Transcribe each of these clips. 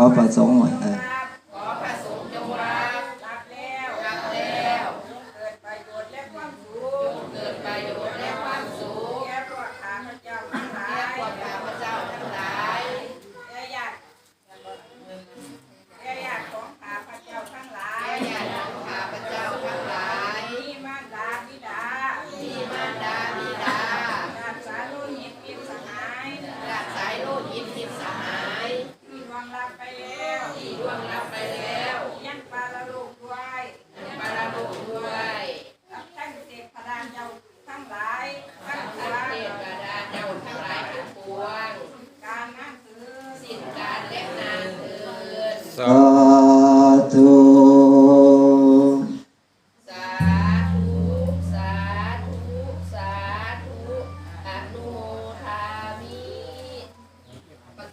ขอประ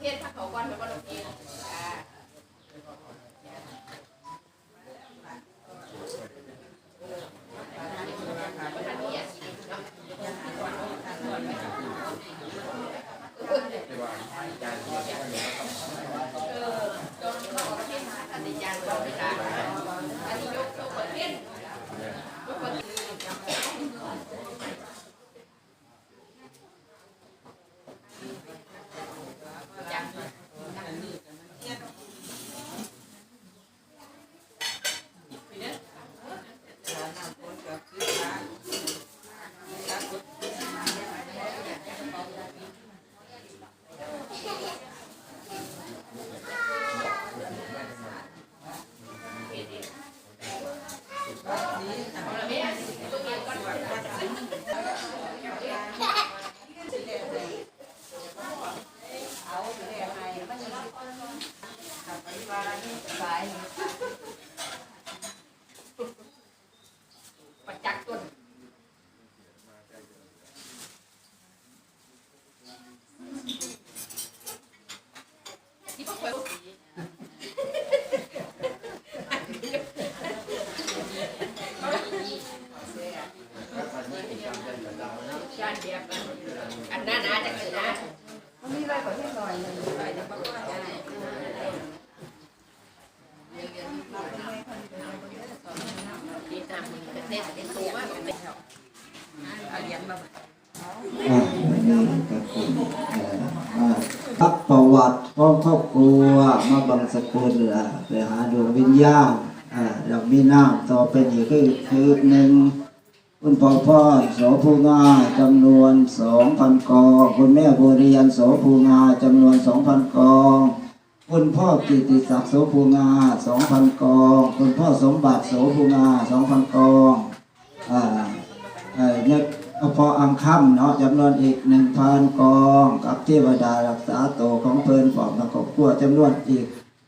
เทศพระเขาวันเป็นวันเองอ่ ไปไป ของครอบครัวมาบังสกุลไปหาดวงวิญญาณอ่าเรามีน้ำต่อไปอีกคือคือหนึ่งคุณพ่อพ่อโสภูงาจำนวนสองพันกอง คุณแม่บุรียันโสภูงาจำนวนสองพันกอง คุณพ่อกิติศักดิ์โสภูงาสองพันกอง คุณพ่อสมบัติโสภูงาสองพันกองอ่าเอ่อเนี่ย พออังค่ำเนาะจำนวนอีกหนึ่งพันกอง กับเทวดารักษาโตของเพลินปอบและครอบครัวจำนวนอีก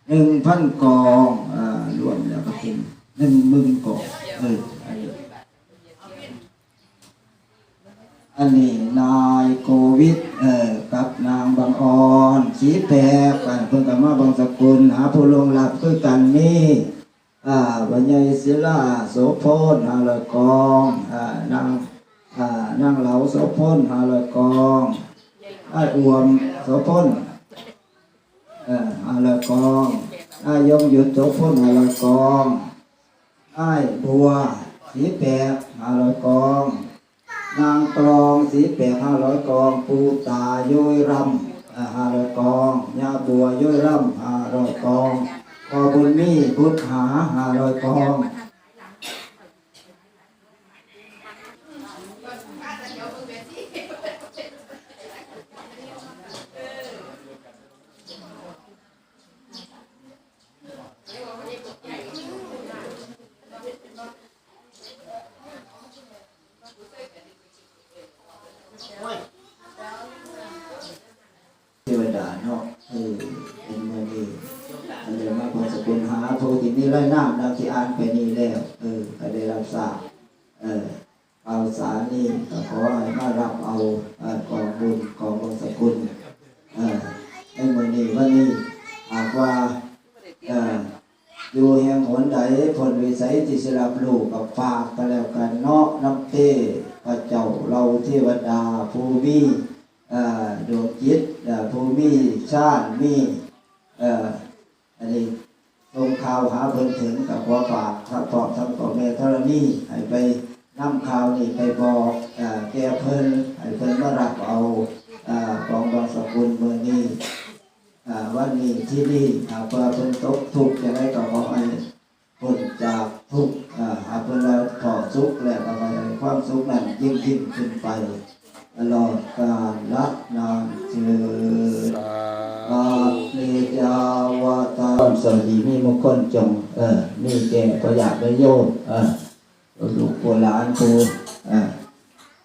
หนึ่งพันกองอ่ารวมแล้วก็เป็นหนึ่งหมื่นกองเอออันนี้นายโควิดเออกับนางบางออนสีแปรกันเพิ่งกับมาบางสกุล หาผู้ลงรับคือกันนี่อ่าวันยายศิลาโสพลหาลยกองอ่านาง นางเหลาโสพลหาลอยกองไอ้อวมโสพลเอ่อหาลอยกองไอ้ยงหยุดโสพลหาลอยกองไอ้บัวสีแปรหาลอยกอง นางกรองสีแปดห้าร้อยกอง ปูตาย้อยรำห้าร้อยกองยาบัวย้อยรำห้าร้อยกองพอบุญมีพุทธหาห้าร้อยกอง เทวดา เนาะเออเป็นมาดีอันเดียวมาพอสกุลหาโพธินี่ไล่น้ำดังที่อ่านไปนี่แล้วเออก็ได้รับทราบเออเอาสารนี่ก็ขอให้มารับเอาเออกองบุญกองบงสกุลเออในมือนี้วันนี้หากว่าเอออยู่แห่งหนใดผลวิสัยที่สรับลูกกับฝากกันแล้วกันเนาะน้ำเต้พระเจ้าเราเทวดาภูมิ เอ่อดวงจิตเอ่อผู้มี ชาติมีเอ่ออันนี้ส่งข่าวหาเพิ่นถึงกับขอฝากทั้งพ่อทั้งพ่อแม่ธรณีให้ไปนำข่าวนี่ไปบอกเอ่อแก่เพิ่นให้เพิ่นมารับเอาเอ่อของบางสกุลเมื่อนี้อ่วันนี้ที่นี่หากว่าเพิ่นตกทุกข์จะได้ก็ขอให้พ้นจากทุกข์อ่าหากเพิ่นแล้วถอดทุกข์แล้วก็ให้ความสุขนั้นยิ่งยิ่งขึ้นไป ตลอดกาลละนานเชิญอาเนจาวาตาสวัสดีมีมงคลจง เออ นี่แก่ประหยัดประโยชน์เออลูกโบราณครูเออ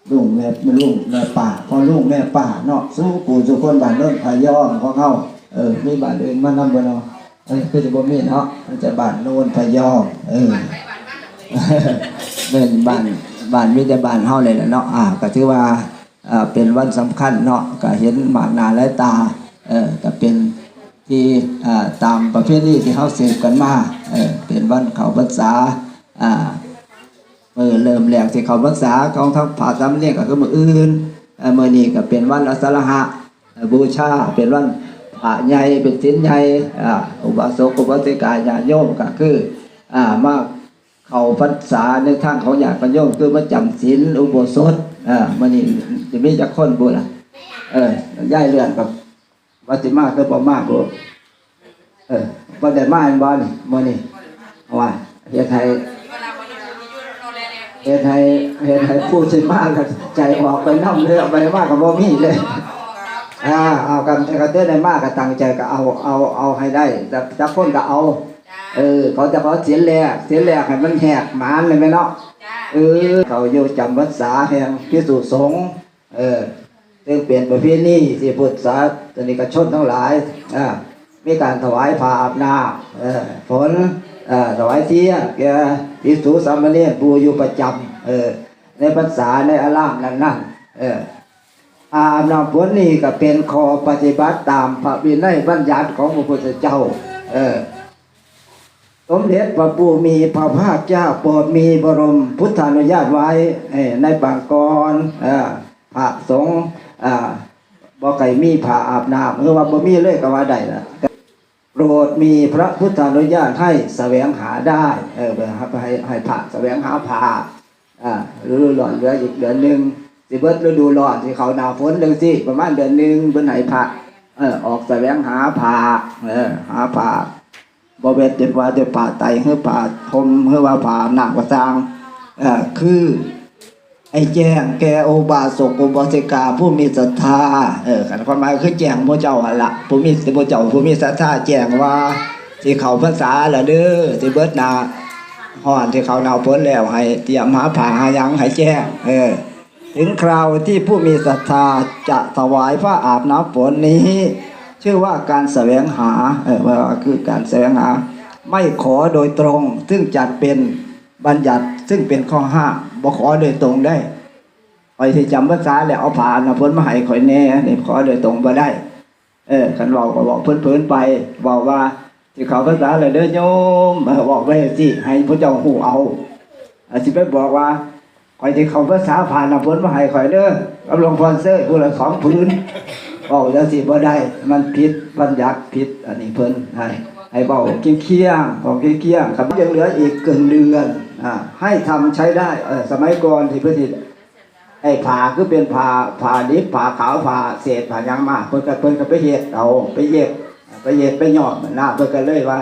ลุงแม่ลุงแม่ป่าพอลุงแม่ป่าเนาะสู้ปู่สุคนบ้านโน้นพายอมของเขาเออมีบ้านอื่นมานำบ่เนาะเอ้ยคือจะบ่มีเนาะมันจะบ้านโน้นพายอมเออเป็นบ้านบ้านมีแต่บ้านเฮาเลยแหละเนาะอ่าก็ถือว่าอ่า เป็นวันสำคัญเนาะก็เห็นหมากนาและตาเออก็เป็นที่อ่าตามประเพณีที่เฮาเสืบกันมาเออเป็นวันเขาพรรษาอ่าเมื่อเริ่มแรกที่เขาพรรษาของทั้งผาสามเรียกก็คือมืออื่นเมื้อนี้ก็เป็นวันอสรหะบูชาเป็นวันพระใหญ่เป็นศีลใหญ่อุบาสกอุบาสิกาญาโยมก็คืออ่ามาเขาพรรษาในทางของอยากประโยชน์คือมาจำศีลอุโบสถ อ่ามันนี่จะมีจักคนบุญอะเออย่ายเลื่อนกับวัติมาคือบ่มากบุเออบ่ได้มาอันบ่นี่มื้อนี้เอาว่าเฮ็ดให้เฮ็ดให้เฮ็ดให้ผู้สิมาก็ใจออกไปนำเลยเอาไปมากก็บ่มีเลยอ่าเอากันกันเต้นได้มากก็ตั้งใจก็เอาเอาเอาให้ได้แต่จักคนก็เอา เออ เขาจะเขาเสียนแรกเสียนแรกให้มันแหกหมานเลยไหมเนาะเออ เขาอยู่จำพรรษาแห่งพิสุสงฆ์เออซึ่งเปลี่ยนประเพณีที่พุทธศาสนิกชนทั้งหลายอ่ามีการถวายผ้าอาบน้ำเออฝนเอ่อถวายเทียนแกพิสุสามเณรผู้อยู่ประจำเออในพรรษาในอารามนั้นนั่นเอออาบน้ำฝนนี่ก็เป็นข้อปฏิบัติตามพระวินัยบัญญัติของพระพุทธเจ้า เออส มเด็จพระปูมีพระภาคเจ้าโปรดมีบรมพุทธานุญาตไว้ในบางกรพระสงฆ์อ่าบ่ไก่มีผ้าอาบน้ำคือว่าบ่มีเลยก็ว่าได้ละโปรดมีพระพุทธานุญาตให้แสวงหาได้เออให้ให้ให้พระแสวงหาผ้าอ่าฤดูร้อนเหลืออีกเดือนหนึ่งสิเบิดฤดูร้อนที่เขาหนาวฝนเดือนสิประมาณเดือนหนึ่งเพิ่นให้พระเออออกแสวงหาผ้าเออหาผ้า บ่เวทเจ็บว่าจะผ่าไตเฮือผ่าทมเฮือว่าผ่าหนักกว่าจางอ่อคือไอ้แจ้งแกโอบาสกุบสิกาผู้มีศรัทธาเออขันความหมายคือแจ้งพระเจ้าหละผู้มีพระเจ้าผู้มีศรัทธาแจ้งว่าที่เขาภาษาละเด้อที่เบิดนาฮ้อนที่เขาหนาวพ้นแล้วให้เตรียมหาผ้าหายังให้แจ้งเออถึงคราวที่ผู้มีศรัทธาจะถวายพระอาบน้ำฝนนี้ ชื่อว่าการแสวงหาเออว่าคือการแสวงหา ไม่ขอโดยตรง ซึ่งจัดเป็นบัญญัติซึ่งเป็นข้อห้าบ่ขอโดยตรงได้คอยที่จำภาษาแล้วเอาผ่านนะพ้นมาให้คอยแน่นี่ขอโดยตรงบ่ได้ เออคันบอกก็บอกเพิ่นๆไปบอกว่าที่เขาภาษาเลยเด้อโยมบอกไว้สิให้พระเจ้าหูเอาอาสิไปบอกว่าคอยที่เขาภาษาผ่านนะพ้นมาให้คอยเด้อกับหลวงพ่อเซ้ยผู้ละสองพื้น บอกจังสิบ่ได้ มันผิดบัญญัติผิดอันนี้เพิ่นให้ให้เบาเคียงเคี้ยงบอกเคียงเคียงครับยังเหลืออีกเกินเดือนอ่าให้ทำใช้ได้เออสมัยก่อนที่เพิ่นสิไอ้ผ่าคือเป็นผ่าผ่าดิบผ่าขาวผ่าเศษผ่ายังมาเพิ่นก็เพิ่นก็ไปเฮ็ดเอาไปเย็บไปเย็บไปหยอมหน้าเพิ่นก็เลยว่า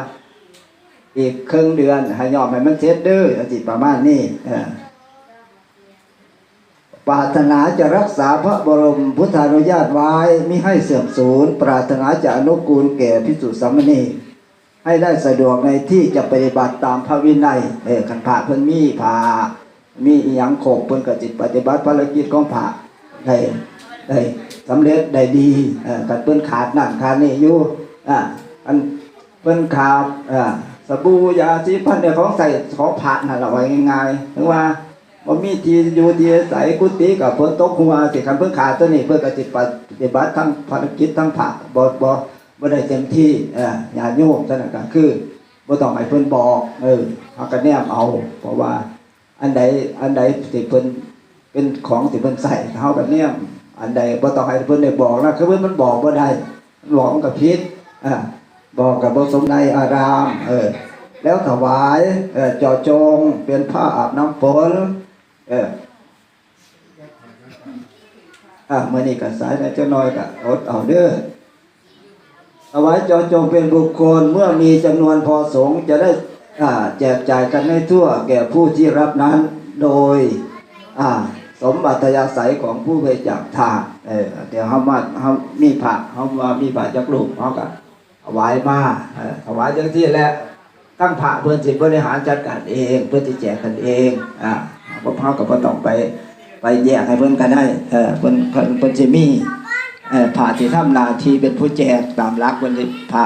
อีกครึ่งเดือนให้หยอมให้มันเสร็จเด้อจังสิประมาณนี้เออ ปรารถนาจะรักษาพระบรมพุทธานุญาตไว้มิให้เสื่อมสูญ ปรารถนาจะอนุกูลแก่พิสุสามเณรให้ได้สะดวกในที่จะปฏิบัติตามพระวินัยเออขันพระเพิ่นมีผ่ามีอหยังโขกเพิ่นกับจิตปฏิบัติภารกิจของพระได้ได้สำเร็จได้ดีเออกันเพิ่นขาดนั่นขาดนี่อยู่อ่าอันเพิ่นขาดอ่าสบู่ยาสีฟันเนี่ยของใส่ของพระนั่นแหละไว้ง่ายๆถึงว่า บ่มีทีอยู่ที่อาศัยกุฏิกับเพิ่นตกหัวสิคันเพิ่นขาดตัวนี้เพิ่นก็สิปฏิบัติทั้งภารกิจทั้งผักบ่บ่บ่ได้เต็มที่เอ่อญาติโยมซั่นน่ะก็คือบ่ต้องให้เพิ่นบอก เออเฮาก็แนมเอา เพราะว่า อันใดอันใดที่เพิ่นเป็นของที่เพิ่นใส่เฮาก็แนมอันใดบ่ต้องให้เพิ่นได้บอกนะคือเพิ่นมันบอกบ่ได้บอกมันก็ผิดอ่าบอกกับบสมในอาราม เออ แล้วถวายเออเจอจงเป็นผ้าอาบน้ำฝน เอออะมื่อนี้ก็สายแล้วเจ้าน้อยก็อดเอาเด้อถวายเจอจงเป็นบุคคลเมื่อมีจำนวนพอสงฆ์จะได้อ่าแจกจ่ายกันให้ทั่ว แก่ผู้ที่รับนั้นโดยอ่าสมบัติยาศัยของผู้บริจาคทานเออเดี๋ยวเขามาเขามีผักเขาว่ามีผักจักลูกเขาก็ถวายมาเออถวายจังที่แหล้ว ตั้งพระเพื่อนสิบริหารจัดการเอง เพื่อที่แจกกันเองอ่าพวกเขาก็บ่ต้องไปไปแยกให้เพิ่อนก็ได้เออเพิ่นเพิ่นเพิ่นสิมีเออพระที่ทำนาทีเป็นผู้แจกตามหลักเพิ่นสิพระ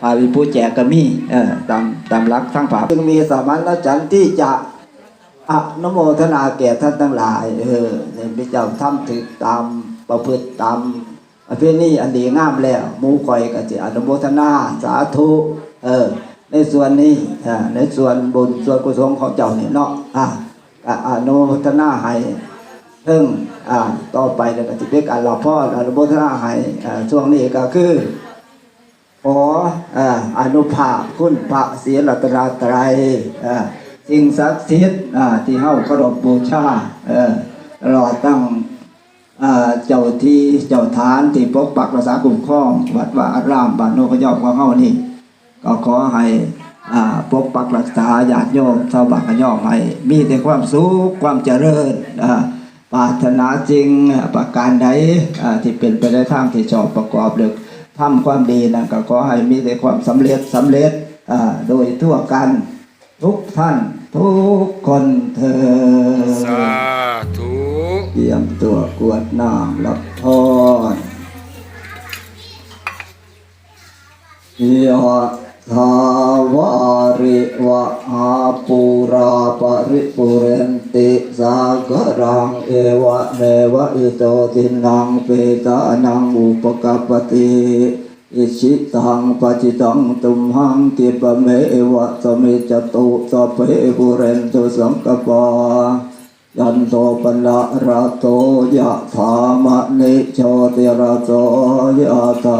พระเป็นผู้แจกก็มีเออตามตามหลักทั้งพระจึงมีสามัญฉันท์ที่จะอะนโมทนาแก่ท่านทั้งหลาย เออในพระเจ้าทำถึงตามประพฤติตามประเพณีอันดีงามแล้วมูก่อยก็จะอนุโมทนาสาธุเออ ในส่วนนี้ในส่วนบุญส่วนกุศลของเจ้าเนี่ยเนาะอะก็อนุทนาให้เพิ่งอ่าต่อไปแล้วก็จะเป็นการรับพ่ออนุโมทนาให้ช่วงนี้ก็คือขออ่าอนุภาพคุณพระศรียรัตนตรัยสิ่งศักดิ์สิทธิ์ที่เฮาเคารพบูชาเอตลอดตั้งเจ้าที่เจ้าฐานที่ปกปักรักษาคุ้มครอง วัดว่าอารามบ้านโนกยอกของเฮานี่ ก็ขอให้อ่าปกปักรักษาญาติโยมชาวบ้านกยอกให้มีแต่ความสุขความเจริญอ่าปรารถนาจริงประการใดอ่าที่เป็นไปในทางที่ชอบประกอบเลยทำความดีนะก็ขอให้มีแต่ความสำเร็จสำเร็จอ่าโดยทั่วกันทุกท่านทุกคนเธอสาธุเตรียมตัวกวดน้ำรับพรยะ ทาวาริวะหาปูราปริปุเรนติสากรังเอวะเนวะอิโตทินังเปตานังอุปกปปติอิชิตังปจิตังตุมหังกิปะเมวะสมิจตุสเพปุเรนตุสังกปายันโตปนะระโตยะธามะนิโชติระโตยะธา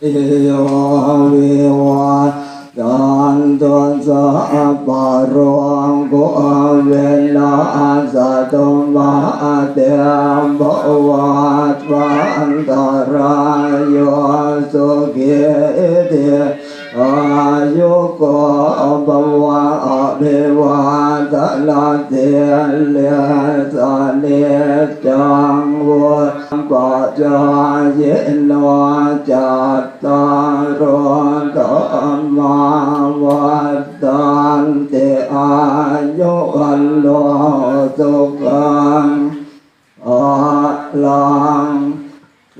เอววิวัตยันตุสะปะโรองกุเวนะสะตุมาเตมบวัตวันตรายโยสุขิ อายุโกบวะอภิวาตนาเตเลสะเนจังวุปัจายโนจัตตารโธรรมาวัฏันเตอายุวันโลสุขังอาลัง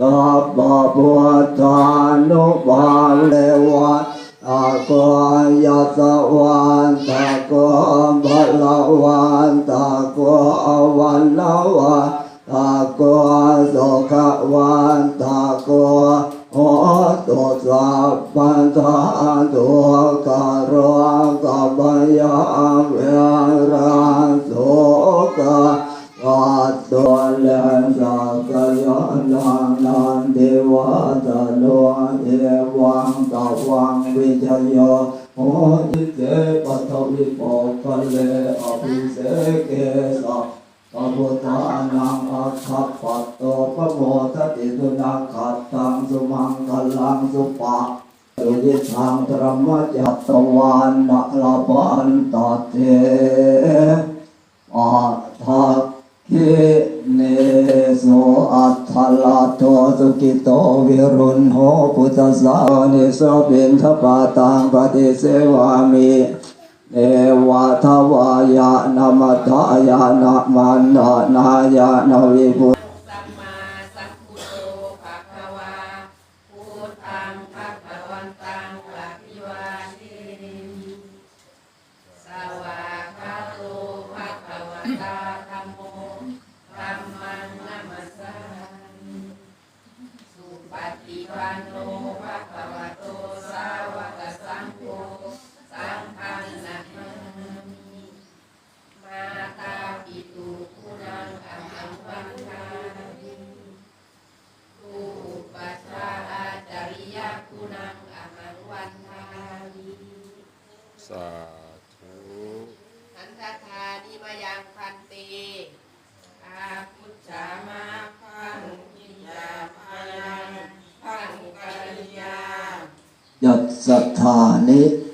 สัพพะพุทธานุภาเววะตะ โกยัสวันตะโกภะละวันตะโกวันละวันตะโกสุขวันตะโกโหตุสัพพันธาตุกะโรกะบยาเวราสุกะวัดตัวเลนสักยานานันเทวะตะโลเอวังตะวัง วิจโยโหติเตปัทวิปกเลอภิเสเกสะพระพุทานังอัคคปัตโตปะโมทติสุนังขัดตังสุมังคลังสุปะตุยิทังธรรมจัตตวานะลาปันตเตอาทัก ขิเนโสอัตถลาโตสุกิโตวิรุณโหพุทธสานิสปินทปาตังปฏิเสวามิเอวะทวายะนามัทายะนามานา นายะนวิปุ ธ